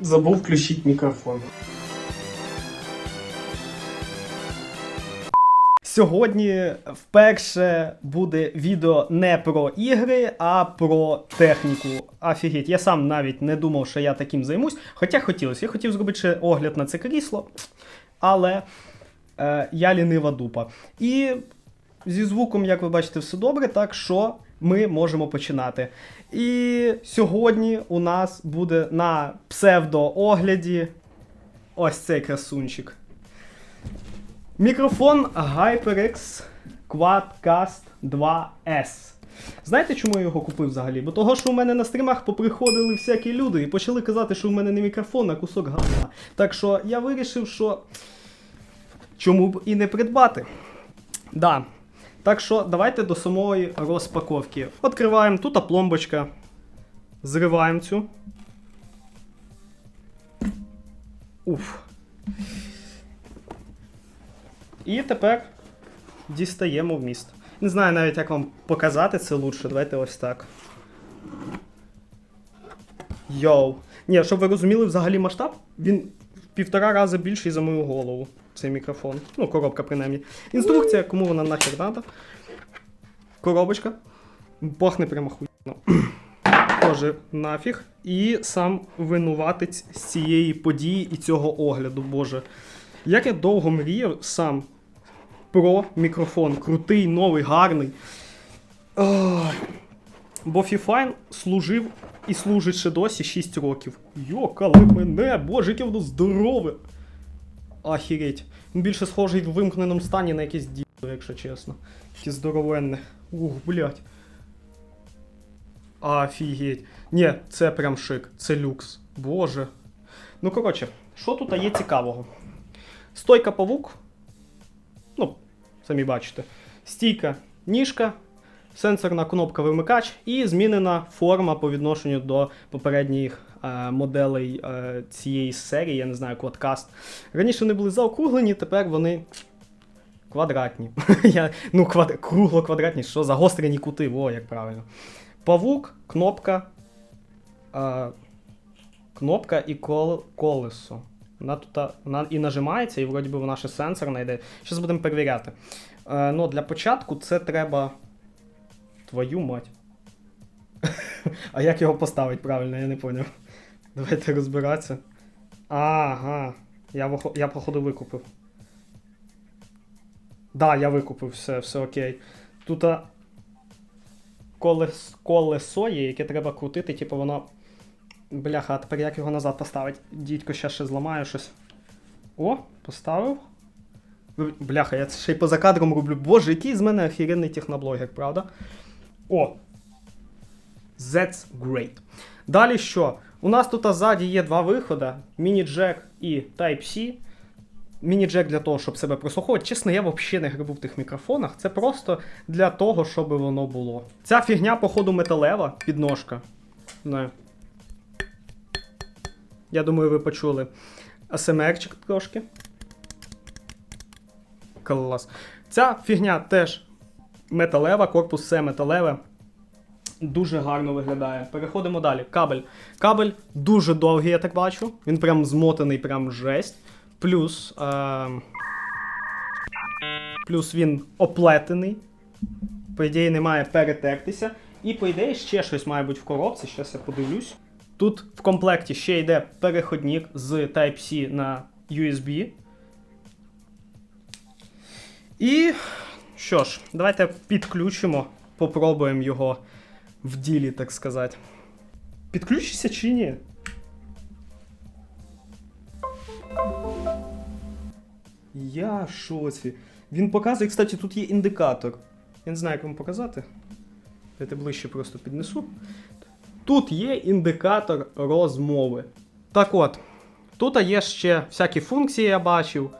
Забув включити мікрофон. Сьогодні вперше буде відео не про ігри, а про техніку. Офігеть, я сам навіть не думав, що я таким займусь. Хоча хотілося. Я хотів зробити ще огляд на це крісло, але е, я лінива дупа. І зі звуком, як ви бачите, все добре, так що ми можемо починати. І сьогодні у нас буде на псевдоогляді ось цей красунчик. Мікрофон HyperX Quadcast 2S. Знаєте, чому я його купив взагалі? Бо того, що у мене на стрімах поприходили всякі люди і почали казати, що у мене не мікрофон, а кусок говна. Так що я вирішив, що чому б і не придбати. Да. Так що давайте до самої розпаковки. Відкриваємо тут пломбочка. Зриваємо цю. Уф. І тепер дістаємо вміст. Не знаю навіть, як вам показати це лучше. Давайте ось так. Йоу. Ні, щоб ви розуміли взагалі масштаб, він півтора рази більший за мою голову. Цей мікрофон. Ну, коробка принаймні. Інструкція, кому вона нахер надо. Коробочка. Пахне прямо хуйно. Тоже нафіг. І сам винуватець з цієї події і цього огляду, боже. Як я довго мріяв сам про мікрофон. Крутий, новий, гарний. Ой. Бо Фіфайн служив і служить ще досі 6 років. Йокали мене, боже, яке воно здорове. Ахереть. Він більше схожий в вимкненому стані на якесь діло, якщо чесно. Таке здоровенне. Ух, блядь. Офігеть. Ні, це прям шик, це люкс. Боже. Ну, коротше, що тут є цікавого? Стойка павук. Ну, самі бачите. Стійка ніжка, сенсорна кнопка вимикач і змінена форма по відношенню до попередніх е, моделей е, цієї серії, я не знаю, Quadcast. Раніше вони були заокруглені, тепер вони квадратні. я, ну, квад... кругло-квадратні, що загострені кути, во, як правильно. Павук, кнопка. Е, кнопка і кол... колесо. Вона тут вона і нажимається, і вроді би вона ще сенсорна йде. Зараз будемо перевіряти. Е, ну, Для початку це треба. Твою мать. а як його поставити правильно, я не поняв. Давайте розбиратися. Ага. Я, я походу викупив. Да, я викупив, все, все окей. Тут а, колес, колесо є, яке треба крутити, типу воно. Бляха, а тепер як його назад поставити? Дідько ще ще зламає щось. О, поставив. Бляха, я це ще й поза кадром роблю. Боже, який з мене охеренний техноблогер, правда? О! That's great. Далі що? У нас тут ззаді є два виходи: міні-джек і Type-C. Міні-джек для того, щоб себе прослуховувати. Чесно, я взагалі не грибу в тих мікрофонах. Це просто для того, щоб воно було. Ця фігня, походу, металева підножка. Не. Я думаю, ви почули. АСМРчик трошки. Клас. Ця фігня теж металева, корпус все металеве. Дуже гарно виглядає. Переходимо далі. Кабель. Кабель дуже довгий, я так бачу. Він прям змотаний, прям жесть. Плюс. Е- плюс він оплетений. По ідеї, не має перетертися. І, по ідеї, ще щось має бути в коробці. Зараз я подивлюсь. Тут в комплекті ще йде переходник з Type-C на USB. І що ж, давайте підключимо, попробуємо його в ділі, так сказати. Підключиться чи ні? Я в шоці. Він показує, кстати, тут є індикатор. Я не знаю, як вам показати. Я ближче просто піднесу. Тут є індикатор розмови. Так от, тут є ще всякі функції, я бачив.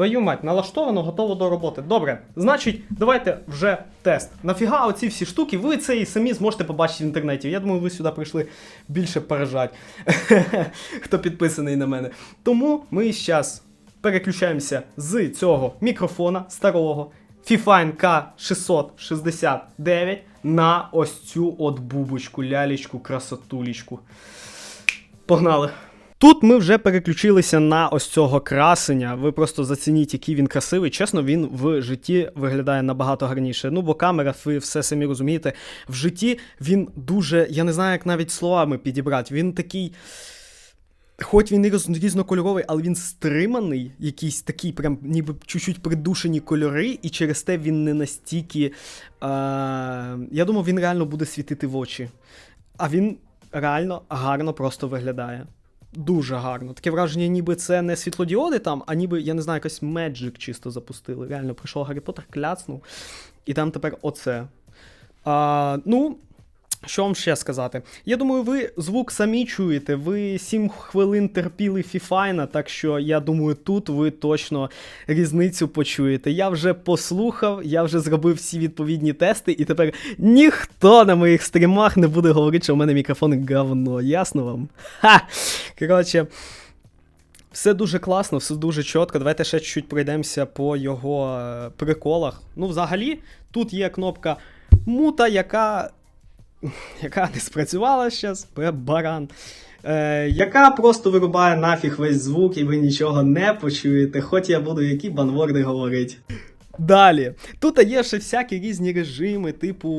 Твою мать, налаштовано, готово до роботи. Добре, значить, давайте вже тест. Нафіга оці всі штуки, ви це і самі зможете побачити в інтернеті. Я думаю, ви сюди прийшли більше поражати, хто підписаний на мене. Тому ми зараз переключаємося з цього мікрофона старого Fifine K669 на ось цю от бубочку, лялечку, красотулечку. Погнали. Тут ми вже переключилися на ось цього красення. Ви просто зацініть, який він красивий. Чесно, він в житті виглядає набагато гарніше. Ну, бо камера, ви все самі розумієте. В житті він дуже, я не знаю, як навіть словами підібрати. Він такий. Хоч він і різнокольоровий, але він стриманий, якийсь такий, прям ніби чуть-чуть придушені кольори, і через те він не настільки. Е- я думав, він реально буде світити в очі. А він реально гарно просто виглядає. Дуже гарно. Таке враження, ніби це не світлодіоди там, а ніби, я не знаю, якось Magic чисто запустили. Реально прийшов Гаррі Поттер, кляцнув. І там тепер оце. А, ну, що вам ще сказати? Я думаю, ви звук самі чуєте. Ви 7 хвилин терпіли Фіфайна, так що я думаю, тут ви точно різницю почуєте. Я вже послухав, я вже зробив всі відповідні тести, і тепер ніхто на моїх стрімах не буде говорити, що в мене мікрофон говно. Ясно вам? Ха! Коротше. Все дуже класно, все дуже чітко. Давайте ще чуть-чуть пройдемося по його е, приколах. Ну, взагалі, тут є кнопка мута, яка. Яка не спрацювала зараз, баран. Е, яка просто вирубає нафіг весь звук, і ви нічого не почуєте, хоч я буду які банворди говорити. Далі. Тут є ще всякі різні режими, типу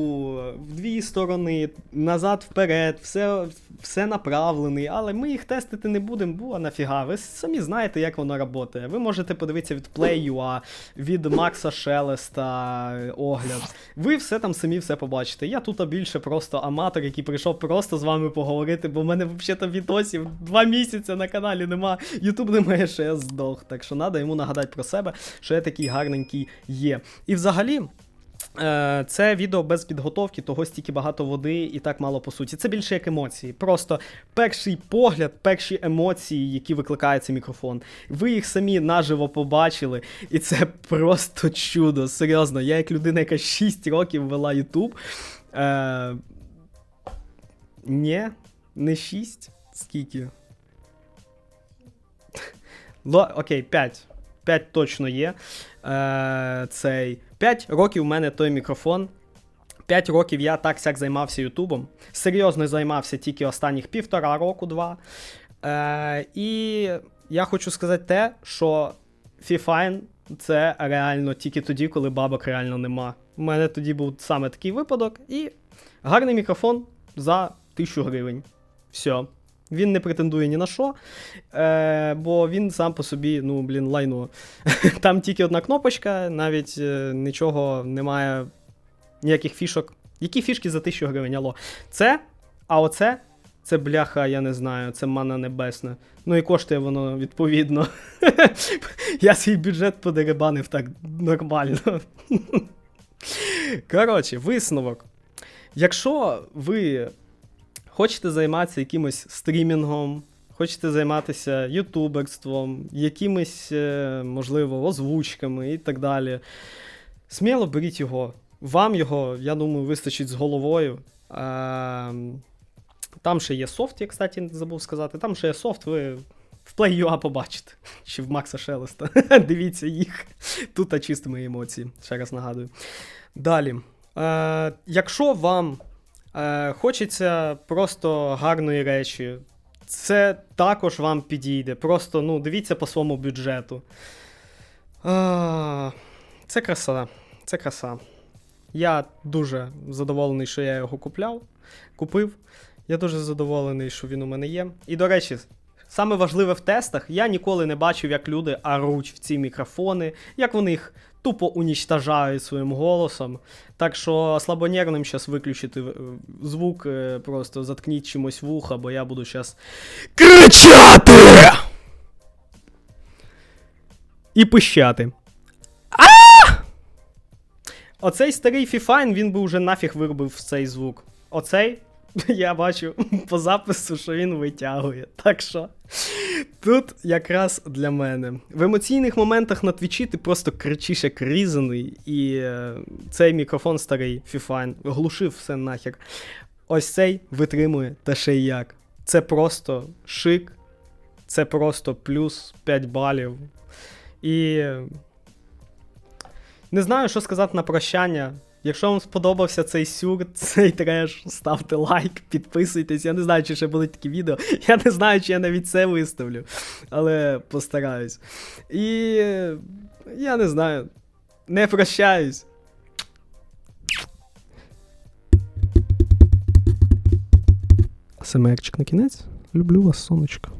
в дві сторони, назад, вперед, все, все направлений, але ми їх тестити не будемо, бо нафіга. Ви самі знаєте, як воно працює. Ви можете подивитися від Play.ua, від Макса Шелеста е, огляд. Ви все там самі все побачите. Я тут більше просто аматор, який прийшов просто з вами поговорити, бо в мене взагалі відосів два місяці на каналі нема. Ютуб думає, що я здох. Так що треба йому нагадати про себе, що я такий гарненький є. І взагалі. е, Це відео без підготовки, того стільки багато води і так мало по суті. Це більше як емоції. Просто перший погляд, перші емоції, які викликає цей мікрофон. Ви їх самі наживо побачили, і це просто чудо. Серйозно, я як людина, яка 6 років вела YouTube. Е... Ні, не 6. Скільки? Ло, окей, 5. 5 точно є. Е, цей 5 років у мене той мікрофон. 5 років я так сяк займався Ютубом. Серйозно займався тільки останніх півтора року, два. Е, і я хочу сказати те, що Fifine це реально тільки тоді, коли бабок реально нема. У мене тоді був саме такий випадок, і гарний мікрофон за 1000 гривень. Все. Він не претендує ні на що, е, бо він сам по собі, ну, блін, лайно. Там тільки одна кнопочка, навіть е, нічого немає, ніяких фішок. Які фішки за 1000 гривень? Алло. Це, а оце, це бляха, я не знаю, це мана небесна. Ну і коштує воно відповідно. Я свій бюджет подеребанив так нормально. Коротше, висновок. Якщо ви хочете займатися якимось стрімінгом, хочете займатися ютуберством, якимись, е, можливо, озвучками і так далі, сміло беріть його. Вам його, я думаю, вистачить з головою. Ем, Там ще є софт, я, кстати, забув сказати. Там ще є софт, ви в Play.ua побачите. Чи в Макса Шелеста. Дивіться їх. Тут а чисто мої емоції, ще раз нагадую. Далі. Е, якщо вам е, хочеться просто гарної речі, це також вам підійде. Просто ну, дивіться по своєму бюджету. А, це краса. Це краса. Я дуже задоволений, що я його купляв, купив. Я дуже задоволений, що він у мене є. І, до речі, саме важливе в тестах, я ніколи не бачив, як люди оруть в ці мікрофони, як вони їх тупо унічтажають своїм голосом. Так що слабонервним зараз виключити е, звук, е, просто заткніть чимось вуха, бо я буду зараз кричати! І пищати. Оцей старий Фіфайн, він би вже нафіг виробив цей звук. Оцей, я бачу по запису, що він витягує. Так що тут якраз для мене. В емоційних моментах на твічі ти просто кричиш як різаний, і е, цей мікрофон старий Фіфайн глушив все нахер. Ось цей витримує та ще й як. Це просто шик, це просто плюс 5 балів. І не знаю, що сказати на прощання. Якщо вам сподобався цей сюр, цей треш, ставте лайк, підписуйтесь. Я не знаю, чи ще будуть такі відео. Я не знаю, чи я навіть це виставлю, але постараюсь. І я не знаю. Не прощаюсь. Семерчик на кінець. Люблю вас, сонечко.